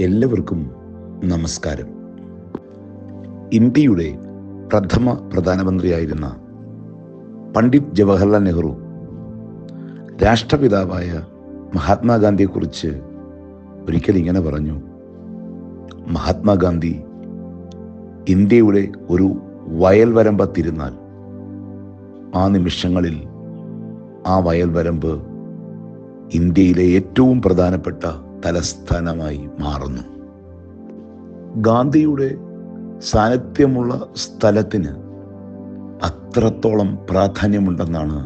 എല്ലാവർക്കും നമസ്കാരം. ഇന്ത്യയുടെ പ്രഥമ പ്രധാനമന്ത്രിയായിരുന്ന പണ്ഡിറ്റ് ജവഹർലാൽ നെഹ്റു രാഷ്ട്രപിതാവായ മഹാത്മാഗാന്ധിയെക്കുറിച്ച് ഒരിക്കൽ ഇങ്ങനെ പറഞ്ഞു മഹാത്മാഗാന്ധി ഇന്ത്യയുടെ ഒരു വയൽ വരമ്പത്തിരുന്നാൽ ആ നിമിഷങ്ങളിൽ ആ വയൽ വരമ്പ് ഇന്ത്യയിലെ ഏറ്റവും പ്രധാനപ്പെട്ട തലസ്ഥാനമായി മാറുന്നു. ഗാന്ധിയുടെ സാന്നിധ്യമുള്ള സ്ഥലത്തിന് അത്രത്തോളം പ്രാധാന്യമുണ്ടെന്നാണ്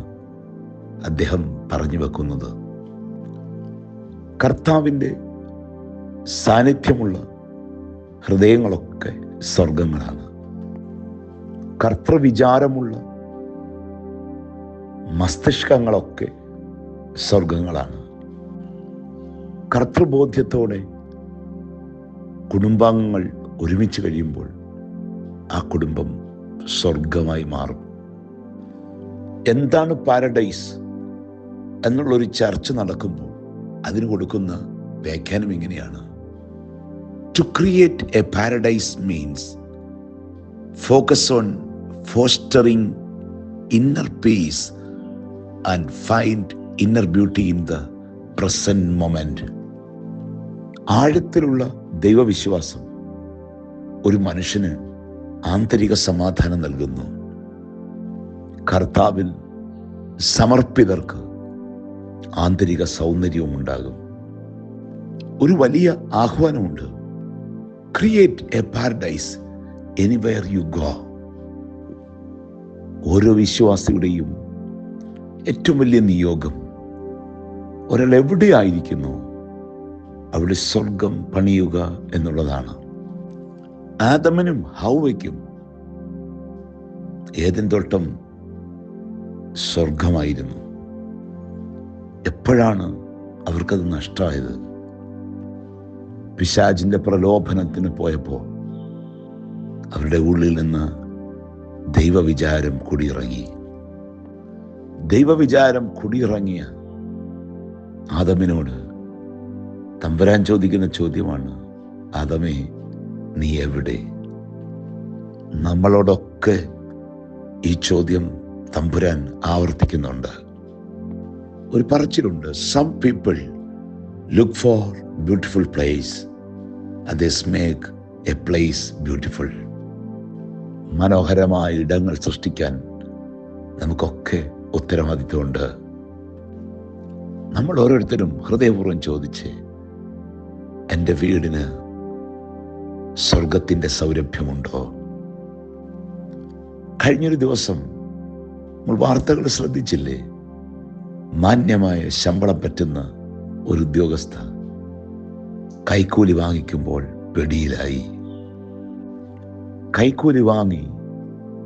അദ്ദേഹം പറഞ്ഞു വെക്കുന്നത്. കർത്താവിന്റെ സാന്നിധ്യമുള്ള ഹൃദയങ്ങളൊക്കെ സ്വർഗങ്ങളാണ് കർത്തൃവിചാരമുള്ള മസ്തിഷ്കങ്ങളൊക്കെ സ്വർഗങ്ങളാണ് കർത്തൃബോധ്യത്തോടെ കുടുംബാംഗങ്ങൾ ഒരുമിച്ച് കഴിയുമ്പോൾ ആ കുടുംബം സ്വർഗമായി മാറും. എന്താണ് പാരഡൈസ് എന്നുള്ളൊരു ചർച്ച നടക്കുമ്പോൾ അതിന് കൊടുക്കുന്ന വ്യാഖ്യാനം ഇങ്ങനെയാണ്. To create a paradise means focus on fostering inner peace and find inner beauty in the present moment ആഴത്തിലുള്ള ദൈവവിശ്വാസം ഒരു മനുഷ്യന് ആന്തരിക സമാധാനം നൽകുന്നു. കർത്താവിൽ സമർപ്പിതർക്ക് ആന്തരിക സൗന്ദര്യവും ഉണ്ടാകും. ഒരു വലിയ ആഹ്വാനമുണ്ട്. Create a paradise anywhere you go ഓരോ വിശ്വാസിയുടെയും ഏറ്റവും വലിയ നിയോഗം ഒരാൾ എവിടെയായിരിക്കുന്നു? അവിടെ സ്വർഗം പണിയുക എന്നുള്ളതാണ്. ആദമനും ഹൗവയ്ക്കും ഏതൻ തോട്ടം സ്വർഗമായിരുന്നു. എപ്പോഴാണ് അവർക്കത് നഷ്ടമായത്? പിശാജിന്റെ പ്രലോഭനത്തിന് പോയപ്പോൾ അവരുടെ ഉള്ളിൽ നിന്ന് ദൈവവിചാരം കുടിയിറങ്ങി. ദൈവവിചാരം കുടിയിറങ്ങിയ ആദമിനോട് തമ്പുരാൻ ചോദിക്കുന്ന ചോദ്യമാണ് ആദമേ നീ എവിടെ? നമ്മളോടൊക്കെ ഈ ചോദ്യം തമ്പുരാൻ ആവർത്തിക്കുന്നുണ്ട്. ഒരു പറച്ചിലുണ്ട് some people look for beautiful place others make a place beautiful മനോഹരമായ ഇടങ്ങൾ സൃഷ്ടിക്കാൻ നമുക്കൊക്കെ ഉത്തരവാദിത്വമുണ്ട്. നമ്മൾ ഓരോരുത്തരും ഹൃദയപൂർവം ചോദിച്ച് എന്റെ വീടിന് സ്വർഗത്തിന്റെ സൗരഭ്യമുണ്ടോ? കഴിഞ്ഞൊരു ദിവസം നമ്മൾ വാർത്തകൾ ശ്രദ്ധിച്ചില്ലേ? മാന്യമായ ശമ്പളം പറ്റുന്ന ഒരു ഉദ്യോഗസ്ഥ കൈക്കൂലി വാങ്ങിക്കുമ്പോൾ വെടിയിലായി. കൈക്കൂലി വാങ്ങി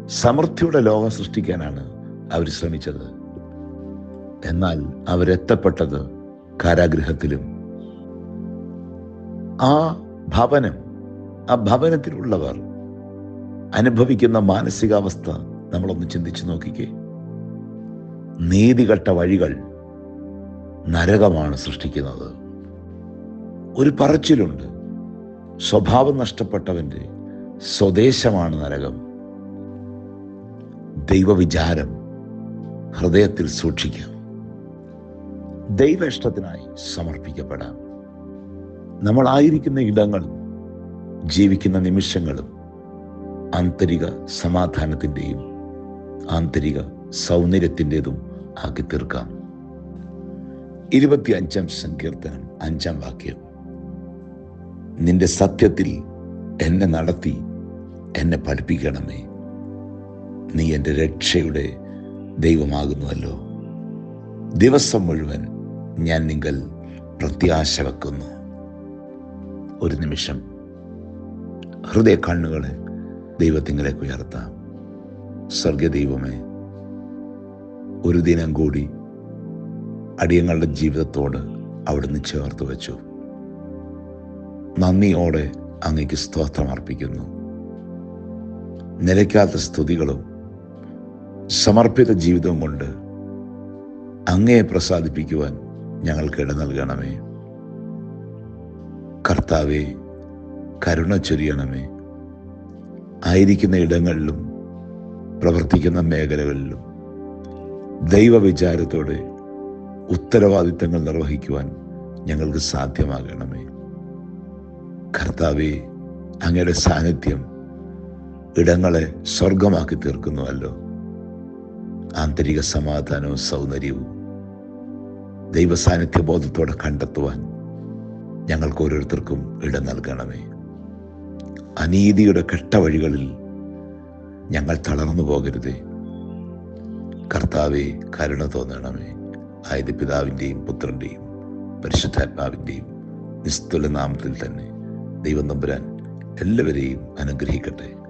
സമൃദ്ധിയുടെ ലോകം സൃഷ്ടിക്കാനാണ് അവർ ശ്രമിച്ചത്. എന്നാൽ അവരെത്തപ്പെട്ടത് കാരാഗൃഹത്തിലും ആ ഭവനം ആ ഭവനത്തിലുള്ളവർ അനുഭവിക്കുന്ന മാനസികാവസ്ഥ നമ്മളൊന്ന് ചിന്തിച്ചു നോക്കിക്കേ. നീതികെട്ട വഴികൾ നരകമാണ് സൃഷ്ടിക്കുന്നത്. ഒരു പറച്ചിലുണ്ട്. സ്വഭാവം നഷ്ടപ്പെട്ടവന്റെ സ്വദേശമാണ് നരകം. ദൈവവിചാരം ഹൃദയത്തിൽ സൂക്ഷിക്കാം. ദൈവ ഇഷ്ടത്തിനായി സമർപ്പിക്കപ്പെടാം. നമ്മളായിരിക്കുന്ന ഇടങ്ങൾ ജീവിക്കുന്ന നിമിഷങ്ങളും ആന്തരിക സമാധാനത്തിന്റെയും ആന്തരിക സൗന്ദര്യത്തിന്റെതും ആക്കി തീർക്കാം ഇരുപത്തി അഞ്ചാം സങ്കീർത്തനം അഞ്ചാം വാക്യം. നിന്റെ സത്യത്തിൽ എന്നെ നടത്തി എന്നെ പഠിപ്പിക്കണമേ. നീ എന്റെ രക്ഷയുടെ ദൈവമാകുന്നുവല്ലോ. ദിവസം മുഴുവൻ ഞാൻ നിങ്ങൾ പ്രത്യാശ വെക്കുന്നു. ഒരു നിമിഷം. ഹൃദയ കണ്ണുകളെ ദൈവത്തിങ്കിലേക്ക് ഉയർത്താം. സ്വർഗ ദൈവമേ ഒരു ദിനം കൂടി അടിയങ്ങളുടെ ജീവിതത്തോട് അവിടുന്ന് ചേർത്ത് വച്ചു. നന്ദിയോടെ അങ്ങയ്ക്ക് സ്തോത്രം അർപ്പിക്കുന്നു. നിലയ്ക്കാത്ത സ്തുതികളും സമർപ്പിത ജീവിതവും കൊണ്ട് അങ്ങയെ പ്രസാദിപ്പിക്കുവാൻ ഞങ്ങൾക്ക് ഇട നൽകണമേ. കർത്താവെ കരുണ ചൊരിയണമേ. ആയിരിക്കുന്ന ഇടങ്ങളിലും പ്രവർത്തിക്കുന്ന മേഖലകളിലും ദൈവവിചാരത്തോടെ ഉത്തരവാദിത്തങ്ങൾ നിർവഹിക്കുവാൻ ഞങ്ങൾക്ക് സാധ്യമാകണമേ. കർത്താവെ അങ്ങയുടെ സാന്നിധ്യം ഇടങ്ങളെ സ്വർഗമാക്കി തീർക്കുന്നുവല്ലോ. ആന്തരിക സമാധാനവും സൗന്ദര്യവും ദൈവസാന്നിധ്യ ബോധത്തോടെ കണ്ടെത്തുവാൻ ഞങ്ങൾക്ക് ഓരോരുത്തർക്കും ഇടം നൽകണമേ. അനീതിയുടെ കെട്ട വഴികളിൽ ഞങ്ങൾ തളർന്നു പോകരുതേ. കർത്താവെ കരുണ തോന്നണമേ. ആയത് പിതാവിന്റെയും പുത്രന്റെയും പരിശുദ്ധാത്മാവിന്റെയും നിസ്തുല നാമത്തിൽ തന്നെ ദൈവം നമ്പുരാൻ എല്ലാവരെയും അനുഗ്രഹിക്കട്ടെ.